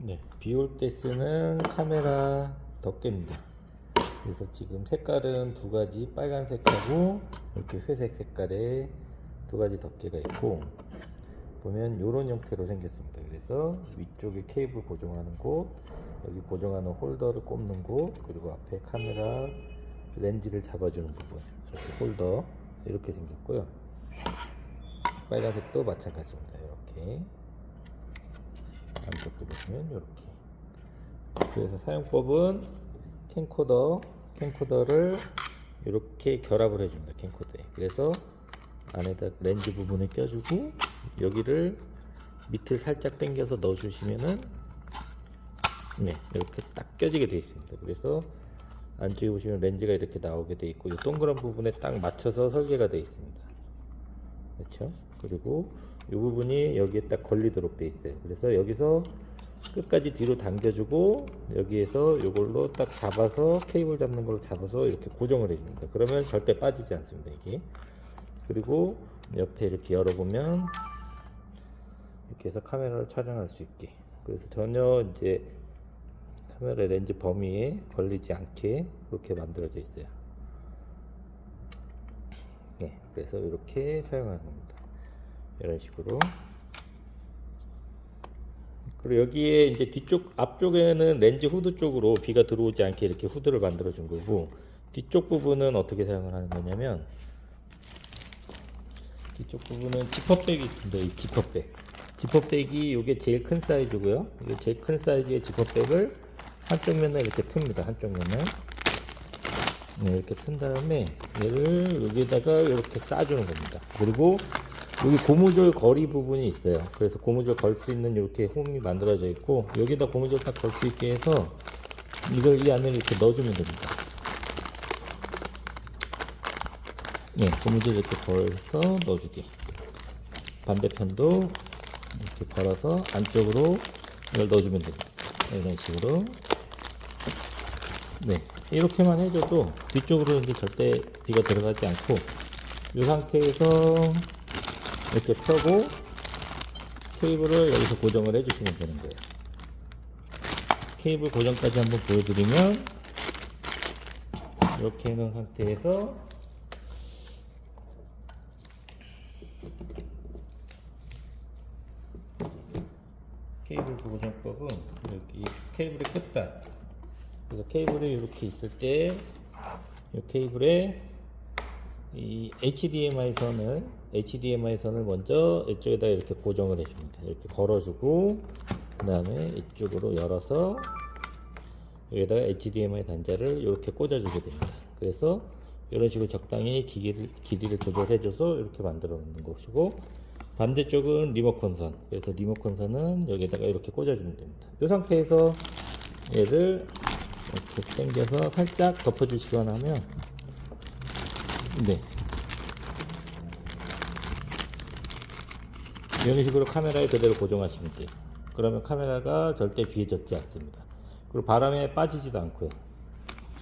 네, 비 올 때 쓰는 카메라 덮개입니다. 그래서 지금 색깔은 두 가지 빨간색하고 이렇게 회색 색깔의 두 가지 덮개가 있고 보면 이런 형태로 생겼습니다. 그래서 위쪽에 케이블 고정하는 곳, 여기 고정하는 홀더를 꼽는 곳, 그리고 앞에 카메라 렌즈를 잡아주는 부분 이렇게 홀더 이렇게 생겼고요. 빨간색도 마찬가지입니다. 이렇게 보시면 이렇게. 그래서 사용법은 캠코더 캠코더를 이렇게 결합을 해줍니다 캠코더에. 그래서 안에다 렌즈 부분을 껴주고 여기를 밑을 살짝 당겨서 넣어주시면은 네 이렇게 딱 껴지게 되어 있습니다. 그래서 안쪽에 보시면 렌즈가 이렇게 나오게 되어 있고 이 동그란 부분에 딱 맞춰서 설계가 되어 있습니다. 그렇죠? 그리고 이 부분이 여기에 딱 걸리도록 되어 있어요. 그래서 여기서 끝까지 뒤로 당겨주고 여기에서 이걸로 딱 잡아서 케이블 잡는 걸로 잡아서 이렇게 고정을 해줍니다. 그러면 절대 빠지지 않습니다 이게. 그리고 옆에 이렇게 열어보면 이렇게 해서 카메라를 촬영할 수 있게. 그래서 전혀 이제 카메라 렌즈 범위에 걸리지 않게 그렇게 만들어져 있어요. 네 그래서 이렇게 사용하는 겁니다. 이런 식으로 그리고 여기에 이제 뒤쪽 앞쪽에는 렌즈 후드 쪽으로 비가 들어오지 않게 이렇게 후드를 만들어 준 거고 뒤쪽 부분은 어떻게 사용을 하는 거냐면 뒤쪽 부분은 지퍼백이 있습니다. 이 지퍼백. 지퍼백이 이게 제일 큰 사이즈고요. 이게 제일 큰 사이즈의 지퍼백을 한쪽 면에 이렇게 틉니다. 한쪽 면에. 네, 이렇게 튼 다음에 얘를 여기다가 이렇게 싸주는 겁니다. 그리고 여기 고무줄 거리 부분이 있어요. 그래서 고무줄 걸 수 있는 이렇게 홈이 만들어져 있고 여기다 고무줄 딱 걸 수 있게 해서 이걸 이 안에 이렇게 넣어주면 됩니다. 네, 고무줄 이렇게 걸어서 넣어주기. 반대편도 이렇게 걸어서 안쪽으로 이걸 넣어주면 됩니다. 이런 식으로. 네, 이렇게만 해줘도 뒤쪽으로 이제 절대 비가 들어가지 않고 이 상태에서 이렇게 펴고 케이블을 여기서 고정을 해주시면 되는 거예요. 케이블 고정까지 한번 보여드리면 이렇게 해놓은 상태에서 케이블 고정법은 여기 케이블의 끝단 그래서 케이블이 이렇게 있을 때 이 케이블에 이 HDMI 선을 HDMI 선을 먼저 이쪽에다 이렇게 고정을 해줍니다. 이렇게 걸어주고 그 다음에 이쪽으로 열어서 여기다가 HDMI 단자를 이렇게 꽂아주게 됩니다. 그래서 이런 식으로 적당히 길이를, 길이를 조절해줘서 이렇게 만들어 놓는 것이고 반대쪽은 리모컨 선. 그래서 리모컨 선은 여기다가 이렇게 꽂아주면 됩니다. 이 상태에서 얘를 이렇게 당겨서 살짝 덮어주시거나 하면 네 이런 식으로 카메라에 그대로 고정하시면 돼요. 그러면 카메라가 절대 비에 젖지 않습니다. 그리고 바람에 빠지지도 않고요.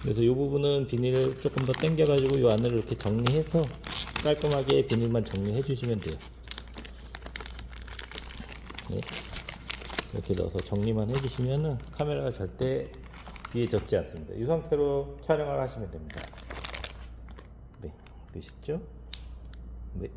그래서 이 부분은 비닐을 조금 더 당겨 가지고 이 안을 이렇게 정리해서 깔끔하게 비닐만 정리해 주시면 돼요. 네. 이렇게 넣어서 정리만 해주시면은 카메라가 절대 비에 젖지 않습니다. 이 상태로 촬영을 하시면 됩니다. 네, 보시죠? 네.